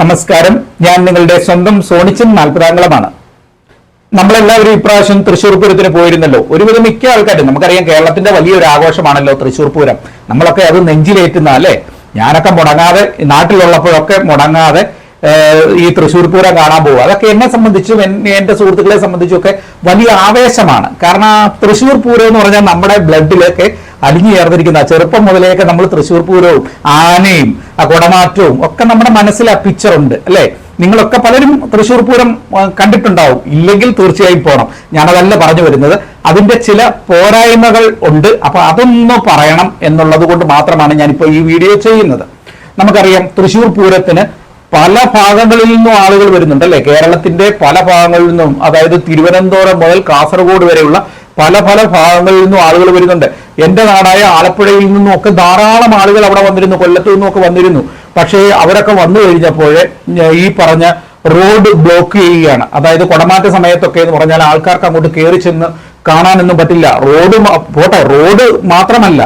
നമസ്കാരം. ഞാൻ നിങ്ങളുടെ സ്വന്തം സോണിച്ചൻ നാൽപ്പതാംഗളമാണ്. നമ്മളെല്ലാവരും ഇപ്രാവശ്യം തൃശ്ശൂർ പൂരത്തിന് പോയിരുന്നല്ലോ. ഒരുവിധം മിക്ക ആൾക്കാരും നമുക്കറിയാം കേരളത്തിന്റെ വലിയൊരു ആഘോഷമാണല്ലോ തൃശ്ശൂർ പൂരം. നമ്മളൊക്കെ അത് നെഞ്ചിലേറ്റുന്ന അല്ലേ? ഞാനൊക്കെ മുടങ്ങാതെ നാട്ടിലുള്ളപ്പോഴൊക്കെ മുടങ്ങാതെ ഈ തൃശ്ശൂർ പൂരം കാണാൻ പോകുക അതൊക്കെ എന്നെ സംബന്ധിച്ചും എന്റെ സുഹൃത്തുക്കളെ സംബന്ധിച്ചും ഒക്കെ വലിയ ആവേശമാണ്. കാരണം തൃശ്ശൂർ പൂരം എന്ന് പറഞ്ഞാൽ നമ്മുടെ ബ്ലഡിലൊക്കെ അലിഞ്ഞു ചേർന്നിരിക്കുന്ന ചെറുപ്പം മുതലേക്ക് നമ്മൾ തൃശ്ശൂർ പൂരവും ആനയും ആ കുടമാറ്റവും ഒക്കെ നമ്മുടെ മനസ്സിൽ ആ പിക്ചർ ഉണ്ട് അല്ലേ? നിങ്ങളൊക്കെ പലരും തൃശ്ശൂർ പൂരം കണ്ടിട്ടുണ്ടാവും. ഇല്ലെങ്കിൽ തീർച്ചയായും പോകണം ഞാനതല്ല പറഞ്ഞു വരുന്നത്. അതിന്റെ ചില പോരായ്മകൾ ഉണ്ട്. അപ്പൊ അതൊന്ന് പറയണം എന്നുള്ളത് കൊണ്ട് മാത്രമാണ് ഞാനിപ്പോൾ ഈ വീഡിയോ ചെയ്യുന്നത്. നമുക്കറിയാം തൃശ്ശൂർ പൂരത്തിന് പല ഭാഗങ്ങളിൽ നിന്നും ആളുകൾ വരുന്നുണ്ട് അല്ലെ? കേരളത്തിന്റെ പല ഭാഗങ്ങളിൽ നിന്നും അതായത് തിരുവനന്തപുരം മുതൽ കാസർഗോഡ് വരെയുള്ള പല പല ഭാഗങ്ങളിൽ നിന്നും ആളുകൾ വരുന്നുണ്ട്. എന്റെ നാടായ ആലപ്പുഴയിൽ നിന്നും ഒക്കെ ധാരാളം ആളുകൾ അവിടെ വന്നിരുന്നു കൊല്ലത്തു നിന്നും ഒക്കെ വന്നിരുന്നു. പക്ഷേ അവരൊക്കെ വന്നു കഴിഞ്ഞപ്പോൾ ഈ പറഞ്ഞ റോഡ് ബ്ലോക്ക് ചെയ്യുകയാണ്. അതായത് കുടമാറ്റ സമയത്തൊക്കെ എന്ന് പറഞ്ഞാൽ ആൾക്കാർക്ക് അങ്ങോട്ട് കയറി ചെന്ന് കാണാനൊന്നും പറ്റില്ല. റോഡ് പോട്ടെ റോഡ് മാത്രമല്ല.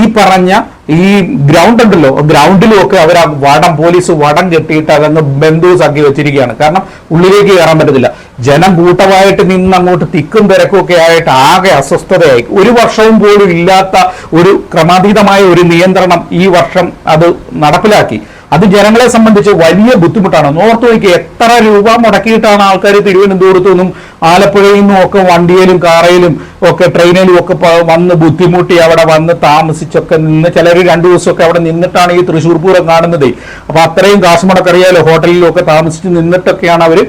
ഈ പറഞ്ഞ ഈ ഗ്രൗണ്ട് ഉണ്ടല്ലോ ഗ്രൗണ്ടിലും ഒക്കെ അവർ വടം പോലീസ് വടം കെട്ടിയിട്ട് അതങ്ങ് ബന്ധൂസാക്കി വെച്ചിരിക്കുകയാണ്. കാരണം ഉള്ളിലേക്ക് കയറാൻ പറ്റത്തില്ല. ജനം കൂട്ടമായിട്ട് നിന്ന് അങ്ങോട്ട് തിക്കും തിരക്കും ഒക്കെ ആയിട്ട് ആകെ അസ്വസ്ഥതയായി. ഒരു വർഷവും പോലും ഇല്ലാത്ത ഒരു ക്രമാതീതമായ ഒരു നിയന്ത്രണം ഈ വർഷം അത് നടപ്പിലാക്കി. അത് ജനങ്ങളെ സംബന്ധിച്ച് വലിയ ബുദ്ധിമുട്ടാണ്. നോർത്ത് നോക്കി എത്ര രൂപ മുടക്കിയിട്ടാണ് ആൾക്കാർ തിരുവനന്തപുരത്തു നിന്നും ആലപ്പുഴയിൽ നിന്നും ഒക്കെ വണ്ടിയിലും കാറയിലും ഒക്കെ ട്രെയിനിലും ഒക്കെ വന്ന് ബുദ്ധിമുട്ടി അവിടെ വന്ന് താമസിച്ചൊക്കെ നിന്ന് ചിലർ രണ്ടു ദിവസമൊക്കെ അവിടെ നിന്നിട്ടാണ് ഈ തൃശ്ശൂർ പൂരം കാണുന്നത്. അപ്പൊ അത്രയും കാശ് മുടക്കറിയാലോ? ഹോട്ടലിലും ഒക്കെ താമസിച്ച് നിന്നിട്ടൊക്കെയാണ് അവർ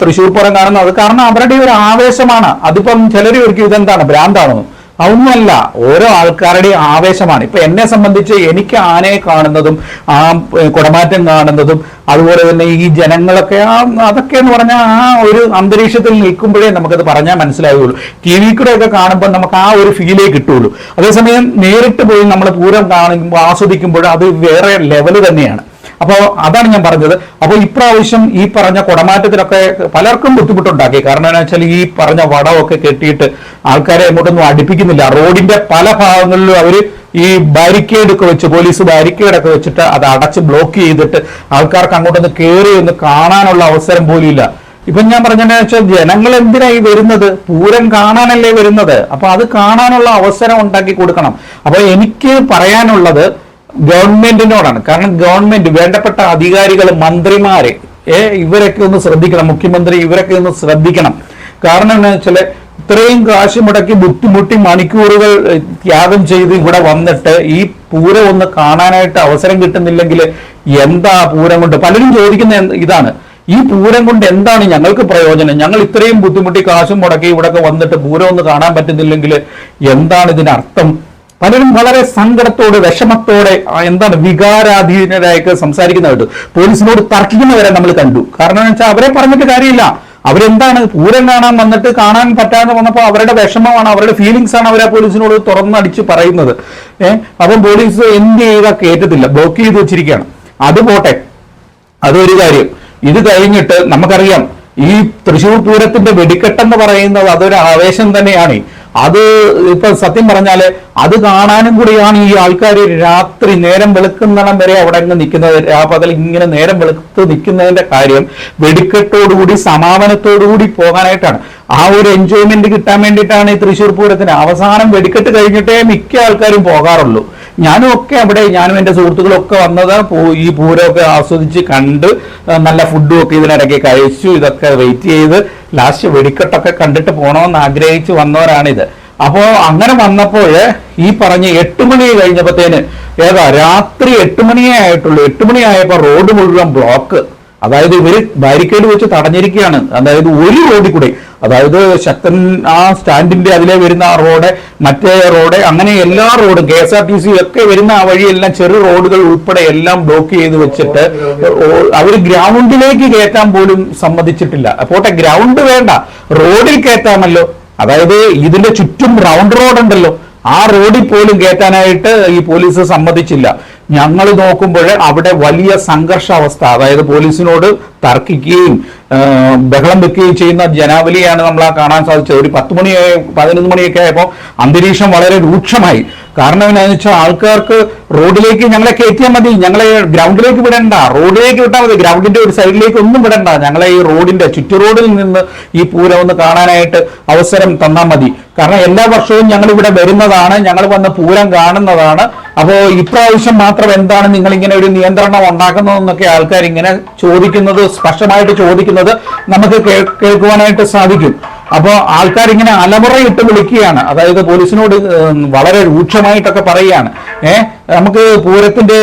തൃശ്ശൂർ പൂരം കാണുന്നത്. അത് കാരണം അവരുടെ ഒരു ആവേശമാണ്. അതിപ്പം ചിലർ ഒരിക്കലും ഇതെന്താണ്? ഭ്രാന്താണോ അതൊന്നുമല്ല. ഓരോ ആൾക്കാരുടെയും ആവേശമാണ്. ഇപ്പൊ എന്നെ സംബന്ധിച്ച് എനിക്ക് ആനയെ കാണുന്നതും ആ കുടമാറ്റം കാണുന്നതും അതുപോലെ തന്നെ ഈ ജനങ്ങളൊക്കെ ആ അതൊക്കെ എന്ന് പറഞ്ഞാൽ ആ ഒരു അന്തരീക്ഷത്തിൽ നിൽക്കുമ്പോഴേ നമുക്കത് പറഞ്ഞാൽ മനസ്സിലാവുകയുള്ളൂ ടി വി കൂടെ ഒക്കെ കാണുമ്പോൾ നമുക്ക് ആ ഒരു ഫീലേ കിട്ടുള്ളൂ. അതേസമയം നേരിട്ട് പോയി നമ്മൾ പൂരം കാണുമ്പോൾ ആസ്വദിക്കുമ്പോൾ അത് വേറെ ലെവൽ തന്നെയാണ്. അപ്പോൾ അതാണ് ഞാൻ പറഞ്ഞത്. അപ്പോൾ ഇപ്രാവശ്യം ഈ പറഞ്ഞ കുടമാറ്റത്തിലൊക്കെ പലർക്കും ബുദ്ധിമുട്ടുണ്ടാക്കി. കാരണം എന്താ വെച്ചാൽ ഈ പറഞ്ഞ വടമൊക്കെ കെട്ടിയിട്ട് ആൾക്കാരെ അങ്ങോട്ടൊന്നും അടുപ്പിക്കുന്നില്ല. റോഡിന്റെ പല ഭാഗങ്ങളിലും അവർ ഈ ബാരിക്കേഡ് ഒക്കെ വെച്ച് പോലീസ് ബാരിക്കേഡ് ഒക്കെ വെച്ചിട്ട് അത് അടച്ച് ബ്ലോക്ക് ചെയ്തിട്ട് ആൾക്കാർക്ക് അങ്ങോട്ടൊന്ന് കയറി ഒന്ന് കാണാനുള്ള അവസരം പോലും ഇല്ല. ഇപ്പൊ ഞാൻ പറഞ്ഞെന്ന് വെച്ചാൽ ജനങ്ങൾ എന്തിനായി വരുന്നത്? പൂരം കാണാനല്ലേ വരുന്നത്? അപ്പൊ അത് കാണാനുള്ള അവസരം ഉണ്ടാക്കി കൊടുക്കണം. അപ്പൊ എനിക്ക് പറയാനുള്ളത് ഗവൺമെന്റിനോടാണ്. കാരണം ഗവൺമെന്റ് വേണ്ടപ്പെട്ട അധികാരികൾ മന്ത്രിമാരെ ഇവരൊക്കെ ഒന്ന് ശ്രദ്ധിക്കണം. മുഖ്യമന്ത്രി ഇവരൊക്കെ ഒന്ന് ശ്രദ്ധിക്കണം. കാരണം എന്താ വെച്ചാൽ ഇത്രയും കാശ് മുടക്കി ബുദ്ധിമുട്ടി മണിക്കൂറുകൾ ത്യാഗം ചെയ്ത് ഇവിടെ വന്നിട്ട് ഈ പൂരം ഒന്ന് കാണാനായിട്ട് അവസരം കിട്ടുന്നില്ലെങ്കിൽ എന്താ പൂരം കൊണ്ട്? പലരും ചോദിക്കുന്ന ഇതാണ്. ഈ പൂരം കൊണ്ട് എന്താണ് ഞങ്ങൾക്ക് പ്രയോജനം? ഞങ്ങൾ ഇത്രയും ബുദ്ധിമുട്ടി കാശും മുടക്കി ഇവിടെ വന്നിട്ട് പൂരം ഒന്ന് കാണാൻ പറ്റുന്നില്ലെങ്കിൽ എന്താണ് ഇതിനർത്ഥം? പലരും വളരെ സങ്കടത്തോടെ വിഷമത്തോടെ എന്താണ് വികാരാധീനരായിട്ട് സംസാരിക്കുന്നതായിട്ട് പോലീസിനോട് തർക്കിക്കുന്നവരെ നമ്മൾ കണ്ടു. കാരണം എന്ന് വെച്ചാൽ അവരെ പറഞ്ഞിട്ട് കാര്യമില്ല. അവരെന്താണ് പൂരം കാണാൻ വന്നിട്ട് കാണാൻ പറ്റാതെ വന്നപ്പോൾ അവരുടെ വിഷമമാണ് അവരുടെ ഫീലിങ്സ് ആണ് അവരെ പോലീസിനോട് തുറന്നടിച്ച് പറയുന്നത്. ഏഹ് അപ്പം പോലീസ് എന്ത് ചെയ്യുക കേറ്റത്തില്ല. ബ്ലോക്ക് ചെയ്ത് വെച്ചിരിക്കുകയാണ്. അത് പോട്ടെ. അതൊരു കാര്യം. ഇത് കഴിഞ്ഞിട്ട് നമുക്കറിയാം ഈ തൃശൂർ പൂരത്തിന്റെ വെടിക്കെട്ടെന്ന് പറയുന്നത് അതൊരു ആവേശം തന്നെയാണ്. അത് ഇപ്പൊ സത്യം പറഞ്ഞാൽ അത് കാണാനും കൂടിയാണ് ഈ ആൾക്കാർ രാത്രി നേരം വെളുക്കുന്നിടം വരെ അവിടെ അങ്ങ് നിൽക്കുന്നത്. രാപകൽ ഇങ്ങനെ നേരം വെളുത്ത് നിൽക്കുന്നതിന്റെ കാര്യം വെടിക്കെട്ടോടുകൂടി സമാപനത്തോടുകൂടി പോകാനായിട്ടാണ്. ആ ഒരു എൻജോയ്മെന്റ് കിട്ടാൻ വേണ്ടിയിട്ടാണ് ഈ തൃശ്ശൂർ പൂരത്തിന്. അവസാനം വെടിക്കെട്ട് കഴിഞ്ഞിട്ടേ മിക്ക ആൾക്കാരും പോകാറുള്ളൂ. ഞാനും ഒക്കെ അവിടെ ഞാനും എന്റെ സുഹൃത്തുക്കളൊക്കെ വന്നത് ഈ പൂരമൊക്കെ ആസ്വദിച്ച് കണ്ട് നല്ല ഫുഡും ഒക്കെ ഇതിനിടയ്ക്ക് കഴിച്ചു ഇതൊക്കെ വെയിറ്റ് ചെയ്ത് ലാസ്റ്റ് വെടിക്കെട്ടൊക്കെ കണ്ടിട്ട് പോകണമെന്ന് ആഗ്രഹിച്ച് വന്നവരാണിത്. അപ്പോൾ അങ്ങനെ വന്നപ്പോൾ ഈ പറഞ്ഞ എട്ട് മണി കഴിഞ്ഞപ്പോഴത്തേന് ഏതാ രാത്രി എട്ട് മണിയേ ആയിട്ടുള്ളൂ. എട്ട് മണിയായപ്പോൾ റോഡ് മുഴുവൻ ബ്ലോക്ക് അതായത് ഇവർ ബാരിക്കേഡ് വെച്ച് തടഞ്ഞിരിക്കുകയാണ്. അതായത് ഒരു റോഡിൽ കൂടെ. അതായത് ശക്തൻ ആ സ്റ്റാൻഡിന്റെ അതിലെ വരുന്ന ആ റോഡ് മറ്റേ റോഡ് അങ്ങനെ എല്ലാ റോഡും K S R T C ഒക്കെ വരുന്ന ആ വഴിയെല്ലാം ചെറു റോഡുകൾ ഉൾപ്പെടെ എല്ലാം ബ്ലോക്ക് ചെയ്ത് വെച്ചിട്ട് അവർ ഗ്രൗണ്ടിലേക്ക് കയറ്റാൻ പോലും സമ്മതിച്ചിട്ടില്ല. പോട്ടെ ഗ്രൗണ്ട് വേണ്ട. റോഡിൽ കയറ്റാമല്ലോ. അതായത് ഇതിന്റെ ചുറ്റും റൗണ്ട് റോഡ് ഉണ്ടല്ലോ. ആ റോഡിൽ പോലും കയറ്റാനായിട്ട് ഈ പോലീസ് സമ്മതിച്ചില്ല. ഞങ്ങൾ നോക്കുമ്പോൾ അവിടെ വലിയ സംഘർഷാവസ്ഥ അതായത് പോലീസിനോട് തർക്കിക്കുകയും ബഹളം വെക്കുകയും ചെയ്യുന്ന ജനാവലിയാണ് നമ്മൾ കാണാൻ സാധിച്ചത്. ഒരു പത്ത് മണി പതിനൊന്ന് മണിയൊക്കെ ആയപ്പോൾ അന്തരീക്ഷം വളരെ രൂക്ഷമായി. കാരണം എന്താണെന്ന് വെച്ചാൽ ആൾക്കാർക്ക് റോഡിലേക്ക് ഞങ്ങളെ കയറ്റിയാൽ മതി. ഞങ്ങളെ ഗ്രൗണ്ടിലേക്ക് വിടണ്ട. റോഡിലേക്ക് വിട്ടാൽ മതി. ഗ്രൗണ്ടിന്റെ ഒരു സൈഡിലേക്ക് ഒന്നും വിടണ്ട. ഞങ്ങളെ ഈ റോഡിന്റെ ചുറ്റു റോഡിൽ നിന്ന് ഈ പൂരം ഒന്ന് കാണാനായിട്ട് അവസരം തന്നാൽ മതി. കാരണം എല്ലാ വർഷവും ഞങ്ങൾ ഇവിടെ വരുന്നതാണ്. ഞങ്ങൾ വന്ന് പൂരം കാണുന്നതാണ്. അപ്പോൾ ഇപ്രാവശ്യം മാത്രം എന്താണ് നിങ്ങൾ ഇങ്ങനെ ഒരു നിയന്ത്രണം ഉണ്ടാക്കുന്നതെന്നൊക്കെ ആൾക്കാർ ഇങ്ങനെ ചോദിക്കുന്നത് സ്പഷ്ടമായിട്ട് ചോദിക്കുന്നത് നമുക്ക് കേൾക്കുവാനായിട്ട് സാധിക്കും. അപ്പോൾ ആൾക്കാർ ഇങ്ങനെ അലമുറയിട്ട് വിളിക്കുകയാണ്. അതായത് പോലീസിനോട് വളരെ രൂക്ഷമായിട്ടൊക്കെ പറയുകയാണ്. ഏഹ് നമുക്ക് പൂരത്തിന്റെ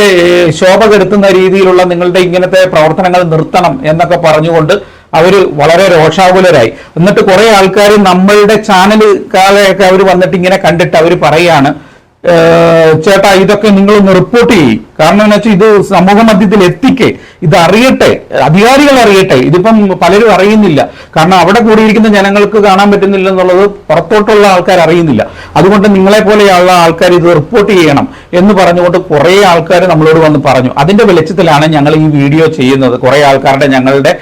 ശോഭ കെടുത്തുന്ന രീതിയിലുള്ള നിങ്ങളുടെ ഇങ്ങനത്തെ പ്രവർത്തനങ്ങൾ നിർത്തണം എന്നൊക്കെ പറഞ്ഞുകൊണ്ട് അവർ വളരെ രോഷാകുലരായി. എന്നിട്ട് കുറെ ആൾക്കാർ നമ്മളുടെ ചാനലുകാരെയൊക്കെ അവർ വന്നിട്ട് ഇങ്ങനെ കണ്ടിട്ട് അവർ പറയാണ് ചേട്ടാ ഇതൊക്കെ നിങ്ങളൊന്ന് റിപ്പോർട്ട് ചെയ്യും. കാരണം എന്ന് വെച്ചാൽ ഇത് സമൂഹ മധ്യത്തിൽ എത്തിക്കെ. ഇത് അറിയട്ടെ. അധികാരികൾ അറിയട്ടെ. ഇതിപ്പം പലരും അറിയുന്നില്ല. കാരണം അവിടെ കൂടിയിരിക്കുന്ന ജനങ്ങൾക്ക് കാണാൻ പറ്റുന്നില്ല എന്നുള്ളത് പുറത്തോട്ടുള്ള ആൾക്കാർ അറിയുന്നില്ല. അതുകൊണ്ട് നിങ്ങളെ പോലെയുള്ള ആൾക്കാർ ഇത് റിപ്പോർട്ട് ചെയ്യണം എന്ന് പറഞ്ഞുകൊണ്ട് കുറെ ആൾക്കാർ നമ്മളോട് വന്ന് പറഞ്ഞു. അതിന്റെ വെളിച്ചത്തിലാണ് ഞങ്ങൾ ഈ വീഡിയോ ചെയ്യുന്നത്. കുറെ ആൾക്കാരുടെ ഞങ്ങളുടെ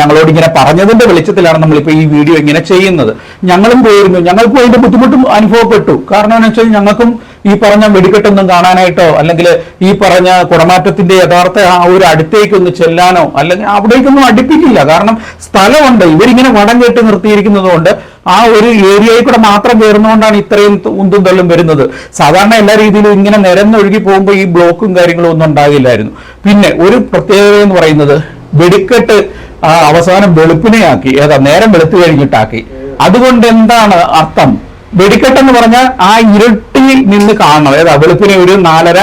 ഞങ്ങളോട് ഇങ്ങനെ പറഞ്ഞതിന്റെ വെളിച്ചത്തിലാണ് നമ്മളിപ്പോൾ ഈ വീഡിയോ ഇങ്ങനെ ചെയ്യുന്നത്. ഞങ്ങളും പോയിരുന്നു. ഞങ്ങൾക്കും അതിന്റെ ബുദ്ധിമുട്ടും അനുഭവപ്പെട്ടു. കാരണം എന്ന് വെച്ചാൽ ഞങ്ങൾക്കും ഈ പറഞ്ഞ വെടിക്കെട്ടൊന്നും കാണാനായിട്ടോ അല്ലെങ്കിൽ ഈ പറഞ്ഞ കുടമാറ്റത്തിന്റെ യഥാർത്ഥ ആ ഒരു അടുത്തേക്കൊന്ന് ചെല്ലാനോ അല്ലെങ്കിൽ അവിടേക്കൊന്നും അടുപ്പിക്കില്ല. കാരണം സ്ഥലമുണ്ട് ഇവരിങ്ങനെ വടം കെട്ടി നിർത്തിയിരിക്കുന്നത് കൊണ്ട് ആ ഒരു ഏരിയയിൽ കൂടെ മാത്രം കയറുന്നതുകൊണ്ടാണ് ഇത്രയും ഉന്തും തള്ളും വരുന്നത്. സാധാരണ എല്ലാ രീതിയിലും ഇങ്ങനെ നിരന്നൊഴുകി പോകുമ്പോൾ ഈ ബ്ലോക്കും കാര്യങ്ങളും ഒന്നും ഉണ്ടാകില്ലായിരുന്നു. പിന്നെ ഒരു പ്രത്യേകത എന്ന് പറയുന്നത് വെടിക്കെട്ട് അവസാനം വെളുപ്പിനെയാക്കി ഏതാ നേരം വെളുത്തു കഴിഞ്ഞിട്ടാക്കി. അതുകൊണ്ട് എന്താണ് അർത്ഥം? വെടിക്കെട്ടെന്ന് പറഞ്ഞാൽ ആ ഇരുട്ടിൽ നിന്ന് കാണണം. ഏതാ വെളുപ്പിനെ ഒരു നാലര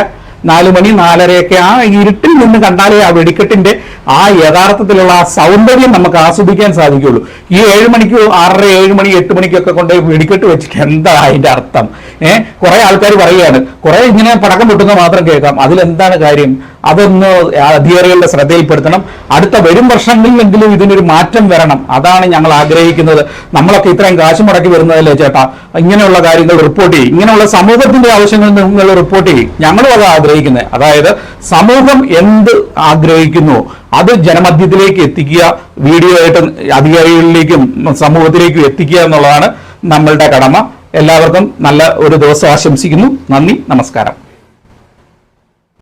നാല് മണി നാലരയൊക്കെ ആ ഇരുട്ടിൽ നിന്ന് കണ്ടാലേ ആ വെടിക്കെട്ടിന്റെ ആ യഥാർത്ഥത്തിലുള്ള ആ സൗന്ദര്യം നമുക്ക് ആസ്വദിക്കാൻ സാധിക്കുള്ളൂ ഈ ഏഴ് മണിക്ക് ആറര ഏഴ് മണി എട്ട് മണിക്കൊക്കെ കൊണ്ട് വെടിക്കെട്ട് വെച്ചിട്ട് എന്താ അതിന്റെ അർത്ഥം? ഏഹ് കുറെ ആൾക്കാർ പറയുകയാണ്. കുറെ ഇങ്ങനെ പടക്കം പൊട്ടുന്ന മാത്രം കേൾക്കാം. അതിലെന്താണ് കാര്യം? അതൊന്ന് അധികാരികളുടെ ശ്രദ്ധയിൽപ്പെടുത്തണം. അടുത്ത വരും വർഷങ്ങളിലെങ്കിലും ഇതിനൊരു മാറ്റം വരണം. അതാണ് ഞങ്ങൾ ആഗ്രഹിക്കുന്നത്. നമ്മളൊക്കെ ഇത്രയും കാശ് മുടക്കി വരുന്നതല്ലേ ചേട്ടാ? ഇങ്ങനെയുള്ള കാര്യങ്ങൾ റിപ്പോർട്ട് ചെയ്യും. ഇങ്ങനെയുള്ള സമൂഹത്തിന്റെ ആവശ്യങ്ങൾ നിങ്ങൾ റിപ്പോർട്ട് ചെയ്യും. ഞങ്ങളും അത് ആഗ്രഹിക്കുന്നത് അതായത് സമൂഹം എന്ത് ആഗ്രഹിക്കുന്നു അത് ജനമധ്യത്തിലേക്ക് എത്തിക്കുക വീഡിയോ ആയിട്ട് അധികാരികളിലേക്കും സമൂഹത്തിലേക്കും എത്തിക്കുക എന്നുള്ളതാണ് നമ്മളുടെ കടമ. എല്ലാവർക്കും നല്ല ഒരു ദിവസം ആശംസിക്കുന്നു. നന്ദി. നമസ്കാരം.